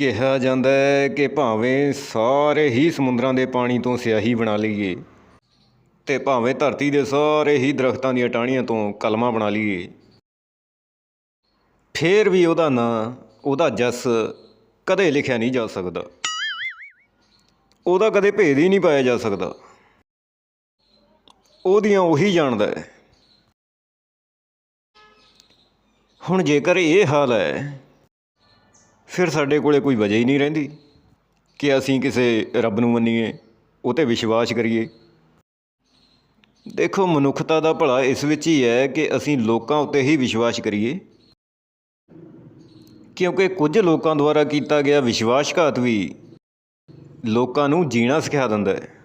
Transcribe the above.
ਕਿਹਾ ਜਾਂਦਾ ਹੈ ਕਿ ਭਾਵੇਂ ਸਾਰੇ ਹੀ ਸਮੁੰਦਰਾਂ ਦੇ ਪਾਣੀ ਤੋਂ ਸਿਆਹੀ ਬਣਾ ਲਈਏ ਤੇ ਭਾਵੇਂ ਧਰਤੀ ਦੇ ਸਾਰੇ ਹੀ ਦਰਖਤਾਂ ਦੀਆਂ ਟਾਹਣੀਆਂ ਤੋਂ ਕਲਮਾਂ ਬਣਾ ਲਈਏ, ਫੇਰ ਵੀ ਉਹਦਾ ਨਾਂ, ਉਹਦਾ ਜਸ ਕਦੇ ਲਿਖਿਆ ਨਹੀਂ ਜਾ ਸਕਦਾ। ਉਹਦਾ ਕਦੇ ਭੇਦ ਹੀ ਨਹੀਂ ਪਾਇਆ ਜਾ ਸਕਦਾ। ਉਹਦੀਆਂ ਉਹੀ ਜਾਣਦਾ ਹੈ। ਹੁਣ ਜੇਕਰ ਇਹ ਹਾਲ ਹੈ ਫਿਰ ਸਾਡੇ ਕੋਲੇ ਕੋਈ ਵਜ੍ਹਾ ਹੀ ਨਹੀਂ ਰਹਿੰਦੀ ਕਿ ਅਸੀਂ ਕਿਸੇ ਰੱਬ ਨੂੰ ਮੰਨੀਏ, ਉਹ ਤੇ ਵਿਸ਼ਵਾਸ ਕਰੀਏ। ਦੇਖੋ, ਮਨੁੱਖਤਾ ਦਾ ਭਲਾ ਇਸ ਵਿੱਚ ਹੀ ਹੈ ਕਿ ਅਸੀਂ ਲੋਕਾਂ ਉੱਤੇ ਹੀ ਵਿਸ਼ਵਾਸ ਕਰੀਏ। ਕਿਉਂਕਿ ਕੁਝ ਲੋਕਾਂ ਦੁਆਰਾ ਕੀਤਾ ਗਿਆ ਵਿਸ਼ਵਾਸਘਾਤ ਵੀ ਲੋਕਾਂ ਨੂੰ ਜੀਣਾ ਸਿਖਾ ਦਿੰਦਾ ਹੈ।